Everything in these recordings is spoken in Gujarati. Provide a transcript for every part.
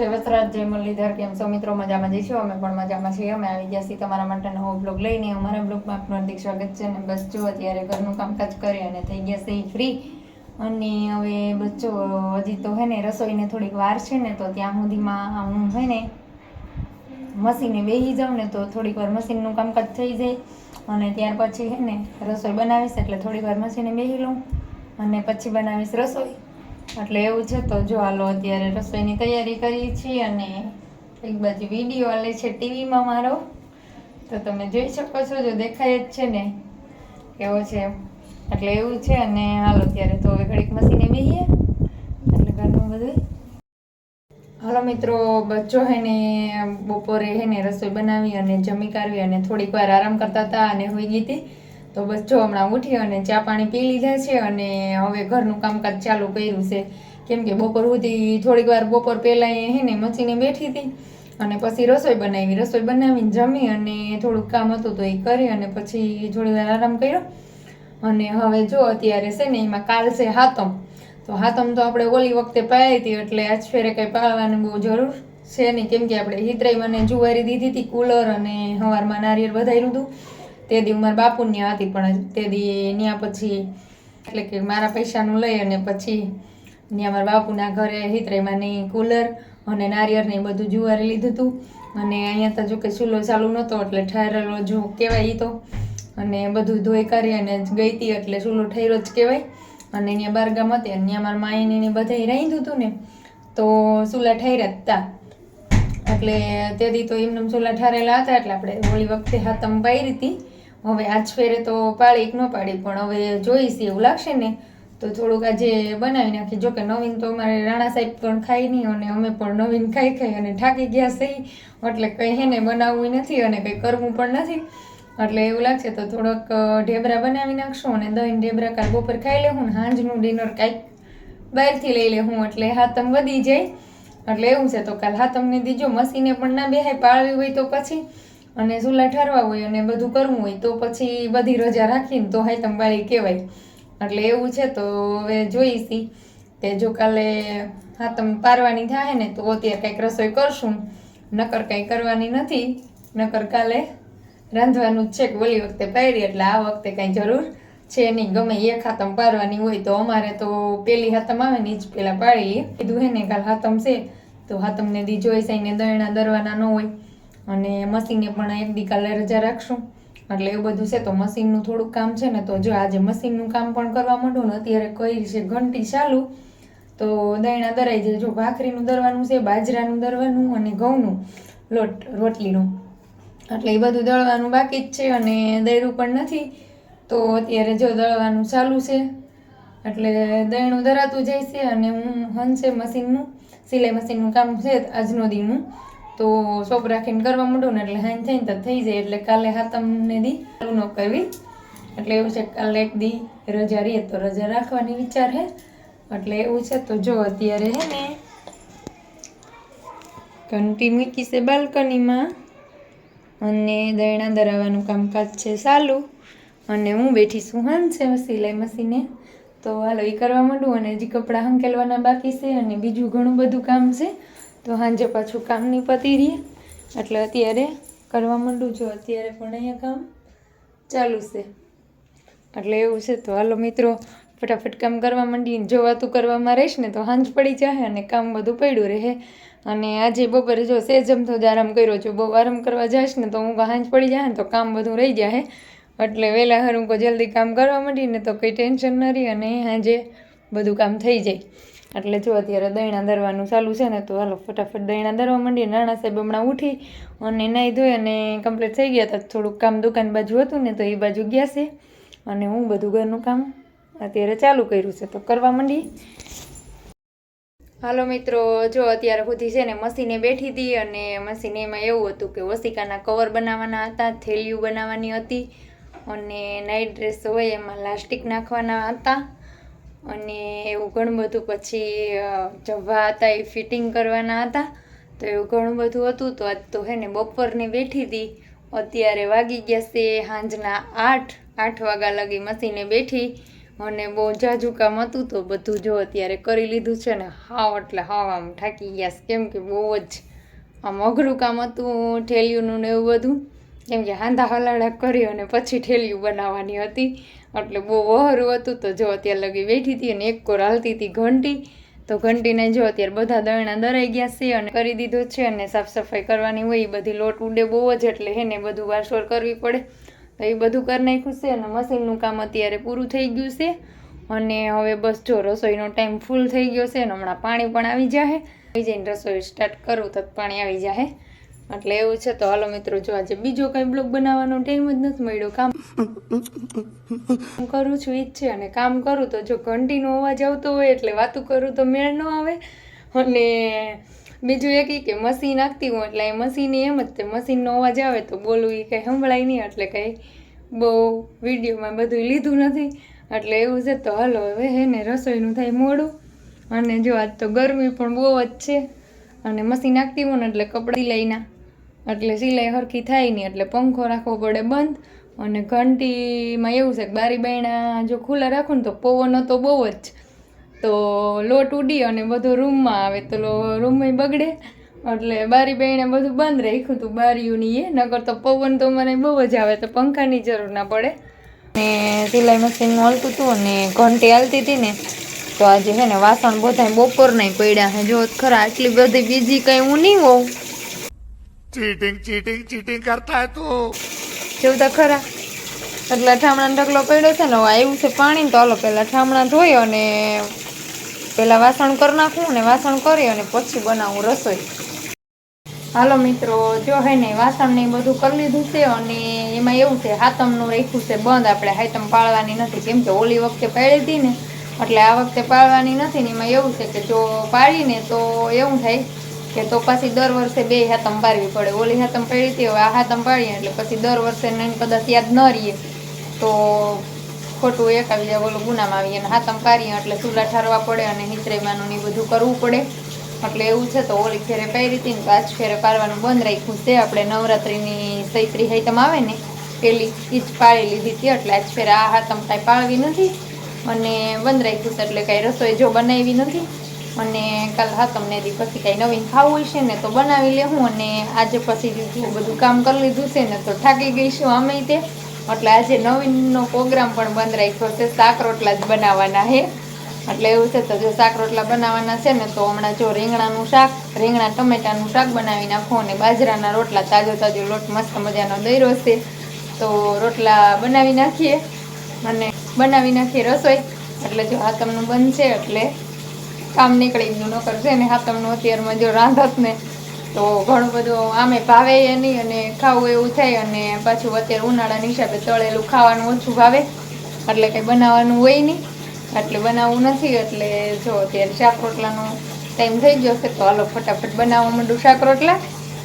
જય વસરાજ જય મુરલીધર કેમ છો મિત્રો મજામાં જઈશું. અમે પણ મજામાં છીએ. અમે આવી ગયા છીએ તમારા માટે નવો બ્લોગ લઈને. અમારા બ્લોગમાં આપનું હાર્દિક સ્વાગત છે અને બસ જો અત્યારે ઘરનું કામકાજ કરી અને થઈ ગયા છે ફ્રી અને હવે બચ્ચો હજી તો હે ને રસોઈને થોડીક વાર છે ને, તો ત્યાં સુધીમાં હું હે ને મશીને બેસી જાઉં ને, તો થોડીક વાર મશીનનું કામકાજ થઈ જાય. અને ત્યાર પછી હે ને રસોઈ બનાવીશ એટલે થોડીક વાર મશીને બેસી લઉં. અને પછી બનાવીશ રસોઈ. એટલે એવું છે તો જો હાલો અત્યારે રસોઈની તૈયારી કરી છીએ અને એક બાજુ વીડિયો હાલે છે ટીવીમાં મારો. તો તમે જોઈ શકો છો, જો દેખાય જ છે ને કેવો છે એટલે એવું છે અને હાલો અત્યારે તો હવે ઘડીક મશીને બેહીએ. એટલે ઘરમાં બધું. હાલો મિત્રો બચ્ચો હે ને બપોરે હે ને રસોઈ બનાવી અને જમી કાઢવી અને થોડીક વાર આરામ કરતા હતા અને હોઈ ગઈ હતી. તો બસ જો હમણાં ઉઠી અને ચા પાણી પી લીધા છે અને હવે ઘરનું કામકાજ ચાલુ કર્યું છે. કેમ કે બપોર સુધી થોડીક વાર બપોર પહેલાં હે ને મચીને બેઠી હતી અને પછી રસોઈ બનાવી. રસોઈ બનાવીને જમી અને થોડુંક કામ હતું તો એ કરી અને પછી થોડી વાર આરામ કર્યો. અને હવે જો અત્યારે છે ને એમાં કાલ છે હાતમ. તો હાતમ તો આપણે ઓલી વખતે પાઈ હતી એટલે આજ ફેરે કંઈ પાળવાની બહુ જરૂર છે નહીં. કેમ કે આપણે હિતરાઈ મને જુવારી દીધી હતી કુલર અને સવારમાં નારિયેળ વધાર્યું હતું. તે દી મારા બાપુ ત્યાં હતી, પણ તે દી ત્યાં પછી એટલે કે મારા પૈસાનું લઈ અને પછી ત્યાં મારા બાપુના ઘરે હિતરેમાંની કુલર અને નારિયેળને બધું જુવારી લીધું હતું અને અહીંયા તો જો કે ચૂલો ચાલુ નહોતો એટલે ઠારેલો જો કહેવાય એ તો. અને બધું ધોઈ કરી અને ગઈ હતી એટલે ચૂલો ઠેરો જ કહેવાય. અને અહીંયા બારગામ હતી અને ત્યાં મારા માઈને ને બધાય રાંધ્યું હતું ને, તો ચૂલા ઠેર્યા હતા એટલે તે દી તો એમને ચૂલા ઠારેલા હતા એટલે આપણે હોળી વખતે હાથમ પાડી હતી હવે આજ ફેરે તો પાળી ન પાડી, પણ હવે જોઈશ એવું લાગશે ને, તો થોડુંક આજે બનાવી નાખી જોકે નવીન તો અમારે રાણા સાહેબ પણ ખાઈ નહીં, અને અમે પણ નવીન ખાઈ ખાઈ અને થાકી ગયા સહી એટલે કંઈ હે ને બનાવવું નથી અને કંઈ કરવું પણ નથી. એટલે એવું લાગશે, તો થોડોક ઢેબરા બનાવી નાખશું અને દહીં, ઢેબરા કાલ બપોર ખાઈ લેવું ને સાંજનું ડિનર કાંઈક બહારથી લઈ લેવું એટલે હાથમ વધી જાય. એટલે એવું છે, તો કાલ હાથમને દીજો મસીને પણ ના બેહાય, પાળવી હોય તો પછી. અને ચૂલા ઠારવા હોય અને બધું કરવું હોય તો પછી બધી રજા રાખીને તો હાથમ બાળી કહેવાય. એટલે એવું છે તો હવે જોઈશી કે જો કાલે હાતમ પારવાની થાય ને તો અત્યારે કંઈક રસોઈ કરશું. નકર કંઈ કરવાની નથી. નકર કાલે રાંધવાનું જ છે કે ઓલી વખતે પહેરી એટલે આ વખતે કાંઈ જરૂર છે નહીં. ગમે એક હાથમ પારવાની હોય તો અમારે તો પેલી હાથમ આવે ને જ પેલા પાડી કીધું હે ને કાલ હાથમ છે, તો હાથમને દી જોઈ સાઈને દરણા દરવાના ન હોય. અને મશીને પણ એક દી કાલે રજા રાખશું. એટલે એવું બધું છે તો મશીનનું થોડુંક કામ છે ને તો જો આજે મશીનનું કામ પણ કરવા માંડું ને અત્યારે કઈ છે ઘંટી ચાલુ, તો દયણા દરાઈ જાય. જો ભાખરીનું દરવાનું છે, બાજરાનું દરવાનું અને ઘઉંનું, લોટ, રોટલીનું. એટલે એ બધું દળવાનું બાકી જ છે અને દળ્યું પણ નથી. તો અત્યારે જો દળવાનું ચાલુ છે, એટલે દયણું દરાતું જાય છે અને હું હંસે મશીનનું, સિલાઈ મશીનનું કામ છે આજનો દીનું તો શોપ રાખીને કરવા માંડું ને એટલે હાઈન થઈને તો થઈ જાય. એટલે કાલે હાથમને દી ચાલુ ન કરવી. એટલે એવું છે કાલે એક દી રજા રહીએ તો રજા રાખવાની વિચાર હે. એટલે એવું છે તો જો અત્યારે હે ને ઘંટી મૂકી છે બાલ્કનીમાં અને દયણા ધરાવવાનું કામકાજ છે ચાલુ. અને હું બેઠી છું છે સિલાઈ મશીને. તો હાલો એ કરવા માંડું અને હજી કપડાં હંકેલવાના બાકી છે અને બીજું ઘણું બધું કામ છે. તો સાંજે પાછું કામની પતી રહીએ. એટલે અત્યારે કરવા માંડું છું. અત્યારે પણ અહીંયા કામ ચાલુ છે. એટલે એવું છે તો હાલો મિત્રો, ફટાફટ કામ કરવા માંડીને જો વાતું કરવામાં રહીશ ને તો સાંજ પડી જાય અને કામ બધું પડ્યું રહે. અને આજે બપોરે જો સેજમ તો જ આરામ કર્યો છું. બહુ આરામ કરવા જઈશ ને તો હું હાંજ પડી જાય ને તો કામ બધું રહી જાય એટલે વહેલા હરું જલ્દી કામ કરવા માંડીને તો કંઈ ટેન્શન ન રહી અને સાંજે બધું કામ થઈ જાય. એટલે જો અત્યારે દહીણા દરવાનું ચાલુ છે ને, તો હાલો ફટાફટ દહીણા દરવા માંડીએ. નાના સાહેબ હમણાં ઉઠી અને નાહી ધોઈ અને કમ્પ્લીટ થઈ ગયા. હતા થોડુંક કામ દુકાન બાજુ હતું ને, તો એ બાજુ ગયા છે. અને હું બધું ઘરનું કામ અત્યારે ચાલુ કર્યું છે. તો કરવા માંડી હાલો મિત્રો, જો અત્યારે સુધી છે ને, મશીને બેઠી હતી અને મશીને એમાં એવું હતું કે વસિકાના કવર બનાવવાના હતા, થેલીઓ બનાવવાની હતી અને નાઇટ ડ્રેસ હોય એમાં લાસ્ટિક નાખવાના હતા. અને એવું ઘણું બધું પછી જવા હતા એ ફિટિંગ કરવાના હતા. તો એવું ઘણું બધું હતું. તો આજ તો હે ને બપોરની બેઠી હતી. અત્યારે વાગી ગયા છે સાંજના આઠ આઠ વાગ્યા લગી મસીને બેઠી. અને બહુ જાજુ કામ હતું તો બધું જો અત્યારે કરી લીધું છે ને હાવ એટલે હાવ આમ થાકી ગયા કેમ કે બહુ જ આમ અઘરું કામ હતું ઠેલિયુંનું ને એવું બધું. કેમ કે હાંધા હલાડા કરી અને પછી ઠેલિયું બનાવવાની હતી. એટલે બહુ વહરું હતું. તો જો અત્યારે લગી બેઠી હતી અને એક કોર હાલતી હતી ઘંટી. તો ઘંટીને જો અત્યારે બધા દળણા દરાઈ ગયા છે અને કરી દીધો છે અને સાફ સફાઈ કરવાની હોય એ બધી લોટ ઉડે બહુ જ એટલે હેને બધું વાસોર કરવી પડે. તો એ બધું કરી નાખ્યું છે અને મશીનનું કામ અત્યારે પૂરું થઈ ગયું છે. અને હવે બસ જો રસોઈનો ટાઈમ ફૂલ થઈ ગયો છે અને હમણાં પાણી પણ આવી જાય આવી જઈને રસોઈ સ્ટાર્ટ કરું તો પાણી આવી જાય એટલે એવું છે તો હાલો મિત્રો, જો આજે બીજો કંઈ બ્લોગ બનાવવાનો ટાઈમ જ નથી મળ્યો. કામ કરું છું ઈ જ છે અને કામ કરું તો જો ઘંટીનો અવાજ આવતો હોય એટલે વાતું કરું તો મેળ ન આવે. અને બીજું એક કે મશીન નાખતી હું એટલે એ મશીન એમ જ તે મશીનનો અવાજ આવે તો બોલવું એ કંઈ સંભળાય નહીં એટલે કંઈ બહુ વિડીયોમાં બધું લીધું નથી. એટલે એવું છે તો હાલો હવે હે ને રસોઈનું થાય મોડું. અને જો આજ તો ગરમી પણ બહુ જ છે. અને મશીન નાખતી હોય ને એટલે કપડાં સિલાઈના એટલે સિલાઈ હરખી થાય નહીં, એટલે પંખો રાખવો પડે બંધ. અને ઘંટીમાં એવું છે કે બારી બાયણા જો ખુલ્લા રાખો ને તો પવનો તો બહુ જ. તો લોટ ઉડી અને બધું રૂમમાં આવે તો રૂમમાં બગડે. એટલે બારી બાયણે બધું બંધ રાખ્યું હતું બારીઓની એ, નકર તો પવન તો મને બહુ જ આવે, તો પંખાની જરૂર ના પડે. ને સિલાઈ મશીન હલતું હતું અને ઘંટી હાલતી હતી ને, તો આજે છે ને વાસણ બધા બપોર નહીં પડ્યા છે જો ખરા આટલી બધી બીજી કંઈ હું નહીં હોઉં. ચીટિંગ ચીટિંગ ચીટિંગ કરતા તું. કેવું તો ખરા. એટલે અઠામણા ઢગલો પડ્યો છે ને આવ્યું છે પાણી તો હાલો પેલા અઠામણા ધોઈ અને પેલા વાસણ કરી નાખું ને વાસણ કરી અને પછી બનાવું રસોઈ. હાલો મિત્રો, જો હે ને વાસણ ને બધું કરી લીધું છે અને એમાં એવું છે હાતમનું રાખ્યું છે બંધ, આપણે હાતમ પાળવાની નથી. કેમ કે ઓલી વખતે પાડી હતી ને, એટલે આ વખતે પાળવાની નથી ને એમાં એવું છે કે જો પાડીને તો એવું થાય. કે તો પછી દર વર્ષે બે હાતમ પાડવી પડે. ઓલી હાતમ પાડી હતી, હવે આ હાતમ પાડીએ એટલે પછી દર વર્ષે કદાચ યાદ ન રહીએ. તો ખોટું એક આવી જાય, ઓલું ગુનામાં આવીએ અને હાતમ પાડીએ એટલે ચૂલા ઠારવા પડે અને હિતરેમાનું ને બધું કરવું પડે. એટલે એવું છે, તો ઓલી ફેરે પાડી હતી ને, તો આજ ફેરે પાડવાનું બંધ રાખ્યું છે. આપણે નવરાત્રિની સૈત્રી હાઈતમ આવે ને, પેલી એ જ પાળી લીધી હતી. એટલે આજ ફેરે આ હાતમ કાંઈ પાળવી નથી. અને બંધ રાખ્યું છે, એટલે કાંઈ રસોઈ જો બનાવી નથી. અને કાલ હાતમને દી પછી કાંઈ નવીન ખાવું હશે ને તો બનાવી લેવું અને આજે પછી બધું કામ કરી લીધું છે ને તો થાકી ગઈ છું અમે તે. એટલે આજે નવીનનો પ્રોગ્રામ પણ બંધ રાખ્યો છે, શાક રોટલા જ બનાવવાના છે. એટલે એવું છે તો જો શાક રોટલા બનાવવાના છે ને તો હમણાં જો રીંગણાનું શાક, રીંગણા ટમેટાનું શાક બનાવી નાખો અને બાજરાના રોટલા, તાજો તાજો લોટ, મસ્ત મજાનો દઈરો છે. તો રોટલા બનાવી નાખીએ અને બનાવી નાખીએ રસોઈ. એટલે જો આ તમને બનશે એટલે કામ નીકળી ગયું નકર છે ને હાતમનું અત્યારમાં જો રાંધત ને, તો ઘણું બધું આમે ભાવે એ નહીં અને ખાવું એવું થાય અને પાછું અત્યારે ઉનાળાના હિસાબે તળેલું ખાવાનું ઓછું ભાવે. એટલે કંઈ બનાવવાનું હોય નહીં. એટલે બનાવવું નથી, એટલે જો અત્યારે શાક રોટલાનો ટાઈમ થઈ ગયો છે, તો હાલો ફટાફટ બનાવવા માંડું શાક રોટલા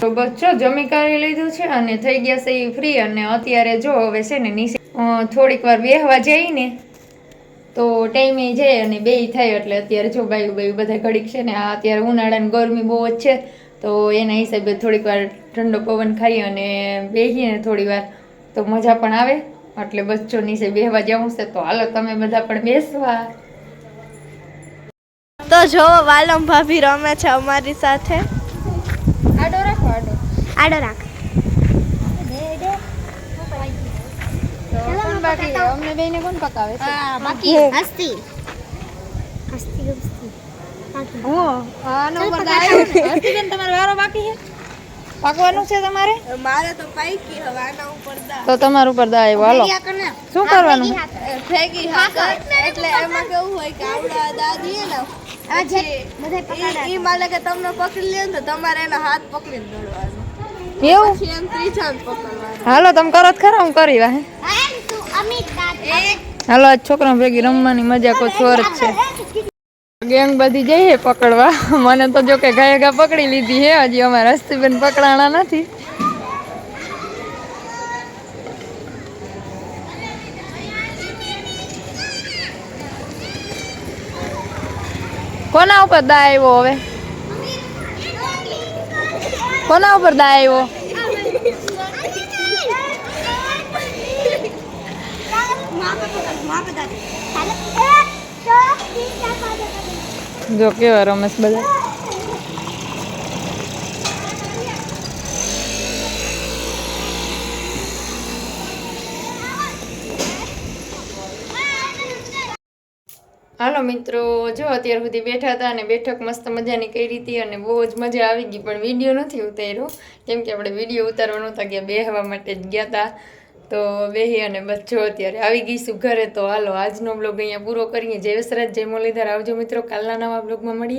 તો બસ જો, જમી કાઢી લીધું છે અને થઈ ગયા છે એ ફ્રી અને અત્યારે જો હવે છે ને નીચે થોડીક વાર બેહવા જઈને તો ટાઈમે જાય અને બે થાય એટલે અત્યારે જો બાયું બાયું બધા ઘડીક છે ને આ અત્યારે ઉનાળાની ગરમી બહુ જ છે તો એના હિસાબે થોડીક વાર ઠંડો પવન ખાઈ અને બેસીએ ને થોડી વાર તો મજા પણ આવે. એટલે બચ્ચો નીચે બેહવા જવું છે તો હાલો તમે બધા પણ બેસવા. તો જો વાલમ ભાભી રમે છે અમારી સાથે. આડો રાખો આડો. આડો રાખ તો કોણ બાકી? અમને બેને કોણ પકાવે છે? બાકી હસ્તી. હસ્તી હસ્તી. હું આનો ઉપર તો આવ્યો ને. તમારો વારો બાકી છે? પાકવાનું છે તમારે? મારે તો પાકી હવે આના ઉપર દા. તો તમારું ઉપર દા આવ્યો. હાલો. શું કરવાનું? ફેગી એટલે એમાં કેવું હોય કે આવડા દાદી હે ને પકડા ઈ માલે કે તમને પકડી લે ને તો તમારે એના હાથ પકડીને દોડવાનું. એવું? પછી એમ ત્રીજા પકડવાનું. હાલો તમે કરો તો ખરા હું કરી વાહે. હાલો આજ છોકરા ભેગી રમવાની મજા કોઈ છોર છે. ગેંગ બધી જઈએ પકડવા. મને તો જો કે ગાય ગા પકડી લીધી હે, હજી અમારે હસ્તીબેન પકડાણા નથી. કોના ઉપર દા આવ્યો હવે? કોના ઉપર દા આવ્યો માપે પકડ માપે દાદી જો કેવા રમેશ બધા. હાલો મિત્રો, જો અત્યાર સુધી બેઠા હતા અને બેઠક મસ્ત મજાની કરી હતી અને બહુ જ મજા આવી ગઈ, પણ વીડિયો નથી ઉતાર્યો. કેમ કે આપણે વીડિયો ઉતારવા નહોતા ગયા બેહવા માટે જ ગયા હતા. તો બેહી અને જો અત્યારે આવી ગઈશું ઘરે, તો હાલો આજનો બ્લોગ અહીંયા પૂરો કરીએ. જય વસરાજ, જય મુરલીધર. આવજો મિત્રો, કાલના નવા બ્લોગમાં મળીએ.